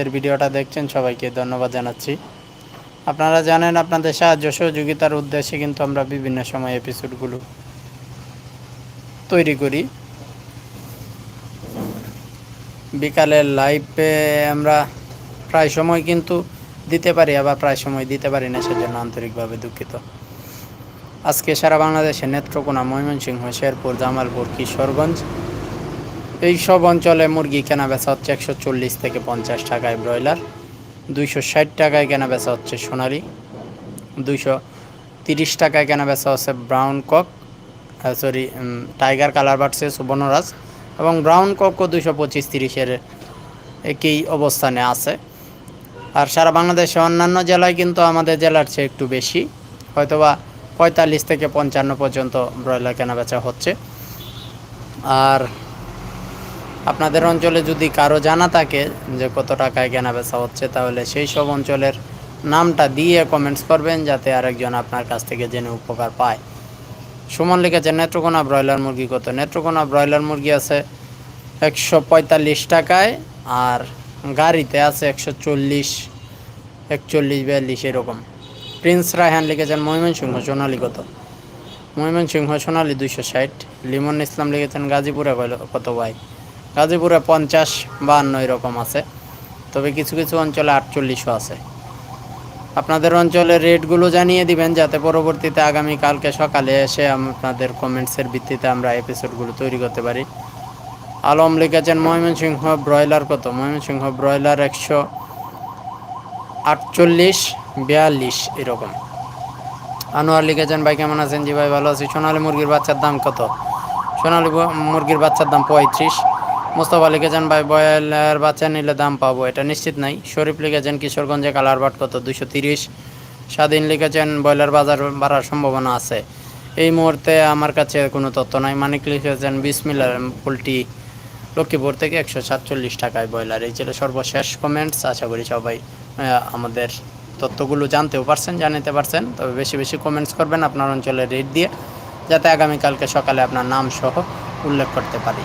এর ভিডিওটা দেখছেন সবাইকে ধন্যবাদ জানাচ্ছি। আপনারা জানেন আপনাদের সাহায্য সহযোগিতার উদ্দেশ্যে কিন্তু আমরা বিভিন্ন সময় এপিসোডগুলো তৈরি করি। বিকালের লাইভে আমরা প্রায় সময় কিন্তু দিতে পারি, আবার প্রায় সময় দিতে পারি না, সেজন্য আন্তরিকভাবে দুঃখিত। আজকে সারা বাংলাদেশে নেত্রকোনা ময়মনসিংহ, শেরপুর, জামালপুর, কিশোরগঞ্জ এই সব অঞ্চলে মুরগি কেনা বেচা হচ্ছে একশো চল্লিশ থেকে পঞ্চাশ টাকায় ব্রয়লার, দুইশো ষাট টাকায় কেনা বেচা হচ্ছে সোনালি, দুইশো তিরিশ টাকায় কেনা বেচা হচ্ছে brown cock sorry tiger colour বাড়ছে সুবর্ণরাজ এবং ব্রাউন ককও দুশো পঁচিশ তিরিশের একই অবস্থানে আছে। আর সারা বাংলাদেশে অন্যান্য জেলায় কিন্তু আমাদের জেলার চেয়ে একটু বেশি, হয়তোবা পঁয়তাল্লিশ থেকে পঞ্চান্ন পর্যন্ত ব্রয়লার কেনা বেচা হচ্ছে। আর আপনাদের অঞ্চলে যদি কারও জানা থাকে যে কত টাকায় কেনা বেচা হচ্ছে, তাহলে সেই সব অঞ্চলের নামটা দিয়ে কমেন্টস করবেন যাতে আরেকজন আপনার কাছ থেকে জেনে উপকার পায়। সুমন লিখেছে নেত্রকোনা ব্রয়লার মুরগি কত? নেত্রকোনা ব্রয়লার মুরগি আছে একশো পঁয়তাল্লিশ টাকায় আর গাড়িতে আছে একশো চল্লিশ, একচল্লিশ, বিয়াল্লিশ, এরকম। প্রিন্স রায়হান লিখেছেন, ময়মনসিংহ সোনালী কত? ময়মনসিংহ সোনালী দুইশো ষাট, লিমন ইসলাম লিখেছেন, গাজীপুরে কত ভাই? গাজীপুরে পঞ্চাশ বাহান্ন এরকম আছে। তবে কিছু কিছু অঞ্চলে আটচল্লিশও আছে। আপনাদের অঞ্চলের রেটগুলো জানিয়ে দিবেন, যাতে পরবর্তীতে আগামী কালকে সকালে এসে আপনাদের কমেন্টসের ভিত্তিতে আমরা এপিসোডগুলো তৈরি করতে পারি। আলম লিখেছেন, ময়মনসিংহ ব্রয়লার কত? ময়মনসিংহ ব্রয়লার একশো আটচল্লিশ, বিয়াল্লিশ এরকম। আনোয়ার লিখেছেন, ভাই, কেমন আছেন? জি ভাই, ভালো আছি। সোনালী মুরগির বাচ্চার দাম কত? সোনালী মুরগির বাচ্চার দাম পঁয়ত্রিশ। মোস্তফা লিখেছেন, ভাই, ব্রয়লার বাচ্চা নিলে দাম পাবো, এটা নিশ্চিত নাই। শরীফ লিখেছেন, কিশোরগঞ্জে কালার বাট কত দুশো তিরিশ। স্বাধীন লিখেছেন, ব্রয়লার বাজার বাড়ার সম্ভাবনা আছে। এই মুহূর্তে আমার কাছে কোনো তথ্য নাই। মানিক লিখেছেন বিসমিল্লার পোলট্রি লক্ষ্মীপুর থেকে একশো সাতচল্লিশ টাকায় ব্রয়লার। এই ছিল সর্বশেষ কমেন্টস আশা করি সবাই আমাদের তথ্যগুলো জানতেও পারছেন, জানিতে পারছেন। তবে বেশি বেশি কমেন্টস করবেন আপনার অঞ্চলের রেট দিয়ে, যাতে আগামীকালকে সকালে আপনার নাম সহ উল্লেখ করতে পারি।